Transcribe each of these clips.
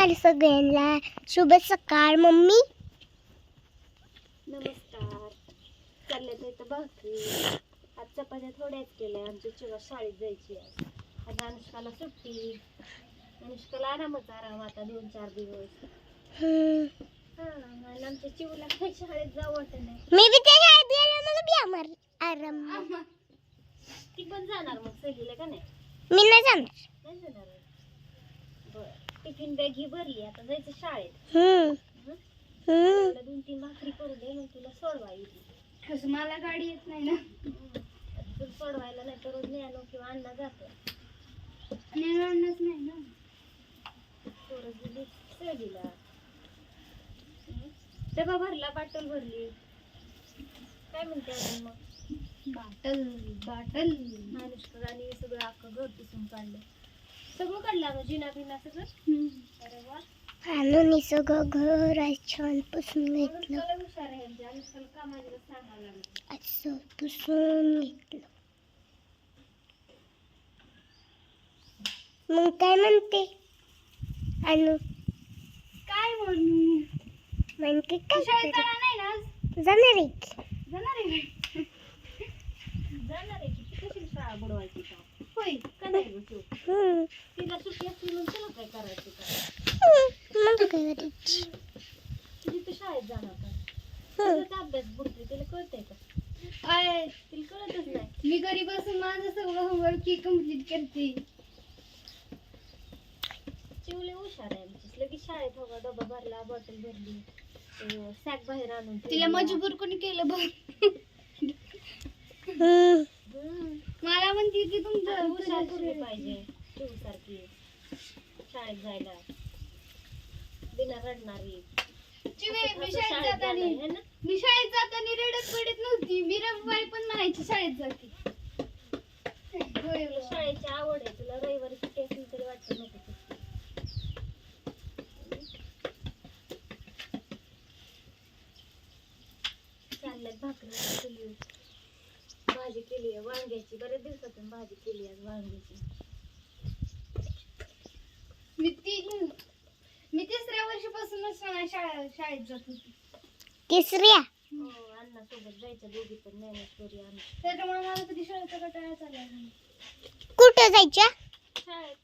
नमस्कार सगळ्यांना शुभ सकाळ मम्मी. नमस्कार. चालल्या तर इथं भाकरी. आज चपात्या थोड्याच केल्या. आमची चिवा शाळेत जायची आहे. आज अनुष्काला सुट्टी. अनुष्काला आरामच आराम आता दोन चार दिवस. हम्म. हा आणि आमच्या चिवला काही शाळेत जाऊ वाटत नाही. मी बी त्या शाळेत गेलो मला बी आमार आराम. ती पण जाणार मग सहलीला का नाही? मी नाही जाणार. टिफिन बॅग ही भरली आता जायचं शाळेत. हम्म. हं? हम्म. एवढ्या दोन तीन भाकरी करू दे मग तुला सोडवा येईल. कसं मला गाडी येत नाही ना. तुला सोडवायला नाही तर रोज न्यानो किंवा अण्णा जातो. नेणारच नाही ना. पोरं गेली सहलीला? डबा भरला बाटल भरली. काय म्हणते अजून मग? Bottle bottle. अनुष्काने सगळं अख्खं घर पुसून काढलं. सगळं काढलं मग जिना बिना सगळं अरे वा. आणून सगळं घर छान पुसून घेतलं. अनुष्काला हुशार आहे आमची अनुष्काला कामाला सांगावं लागलं. असं पुसून घेतलं. मग काय म्हणते? अनु? काय म्हणू? म्हणते काय शाळेत? जाणार नाही ना आज? जाणार आहे की? जाणार आहे? जाणार आहे की? ती कशी शाळा बुडवायची का? का नाही गं. तिला सुट्टी असली म्हणून तुला काय करायचं. मला काय करायचं तुझी तू शाळेत जाणार का अभ्यास तिला कळतंय का आय, तिला कळतच नाही मी घरी बसून माझं सगळं होमवर्क की कंप्लीट करते चिवले हुशार आहे आमची लगेच शाळेत हवा डबा भरला बॉटल भरली सॅक बाहेर आणून तिला ठेवली. मजबूर कोणी केलं बघ हम्म. मला म्हणते की तुमचं पोरगी पाहिजे. चिवसारखी शाळेत जायला. बिना रडणारी. मी शाळेत जाताना? मी शाळेत जाताना रडत पडत नव्हती. मी रविवारी पण म्हणायची शाळेत जाते. शाळेची आवड आहे. तुला रविवारी सुट्टी असली तरी वाटत नको सुट्टी. चालल्यात भाकरी केली भाजी केली आहे वांग्याची. बऱ्याच दिवसातून भाजी केली आहे वांग्याची. मी तीन मी तिसऱ्या वर्षापासूनच ना शाळा शाळेत जात होती. तिसऱ्या? हो अण्णा सोबत जायचं दोघी पण आम्ही. त्याच्यामुळे मला कधी शाळेचा कटाळा चालला नाही. कुठं जायच्या? शाळेत.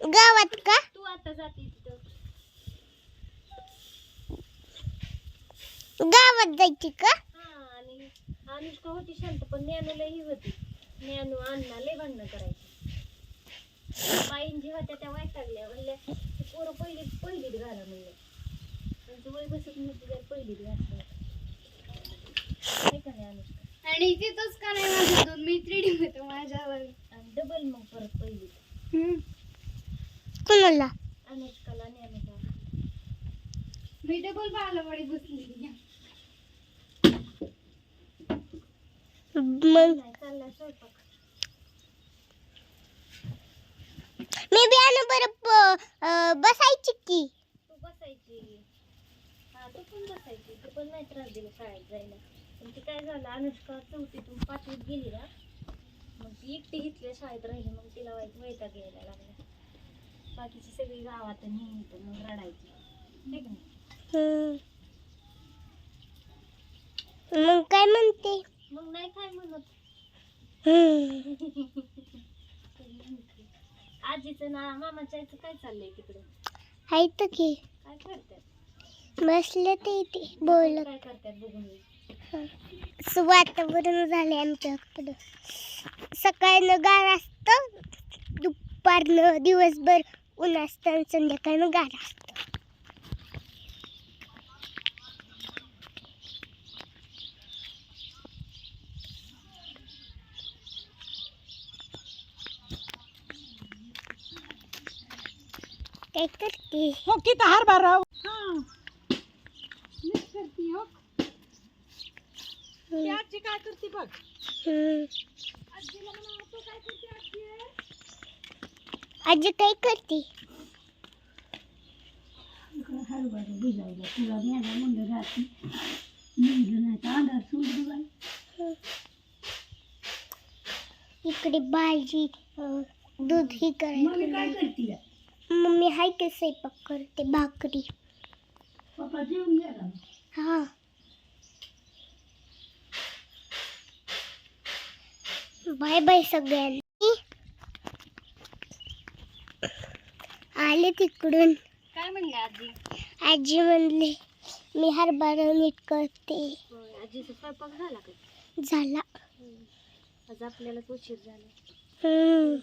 गावात का? तू आता जाते तिथं. गावात जायची का? हा अनुष्का होती शांत पण ज्ञानूला ही होती. ज्ञानू अण्णा लय भांडणं करायची. बाईन जी होत्या त्या वैतागल्या म्हणल्या "ती पोरं पहिली पहिलीत घाला म्हणल्या. त्यांचं वय बसत नव्हती तर पहिलीत घातलं का नाही अनुष्का? आणि तिथंच का नाही माझ्या दोन मैत्रिणी होत्या माझ्यावर. आणि डबल मग परत पहिलीत. हम्म. कुणाला अनुष्काला ज्ञानूला मी डबल बालवाडी बसली मग मी बी आणू बरं बसायची की. तू बसायची. हा तू पण बसायची. तू पण नाही त्रास दिला शाळेत जायला. पण ती काय झालं अनुष्का चौथीतून पाचवीत गेली ना. मग ती एकटी इथल्या शाळेत राहिली. मग तिला वाईट लागला. बाकीची सगळी गावात मग रडायची. मग काय म्हणते? मग नाही काय म्हणत. आजीचं ना मामाच्या आईचं काय चाललंय तिकडे? की. काय करतात बसले ते इथे बोलत. काय करतात बघून ये. असं वातावरण झाले आमच्याकडं सकाळनं गार असतं दुपारनं दिवसभर ऊन असतं आणि संध्याकाळनं गार असतं. काय करते हो। किती हरभरा ती आजी काय करते बघ? हम्म. आजी काय करते हरभरा भिजायला. तुला न्यायला म्हणलं रात्री. निघलं नाही तर अंधार सोडली बाई. इकडे भाजी अं, दूध ही मम्मी काय करायचं करते मम्मी हाय की स्वयंपाक करते भाकरी. पप्पा जेवून गेला हा. बाय बाय सगळ्यांनी. आले तिकडून. काय म्हणले आजी? आजी म्हणले मी हरभरा नीट करते. आजीचा स्वयंपाक झाला का? झाला. आज आपल्यालाच उशीर झाला. हम्म.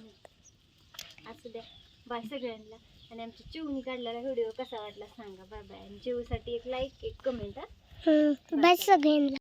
असू द्या. बाय सगळ्यांना. आणि आमच्या चिवणी काढलेला व्हिडिओ कसा वाटला सांगा बाय बाय. आणि चिवसाठी एक लाईक एक कमेंट हा बाय सगळ्यांना.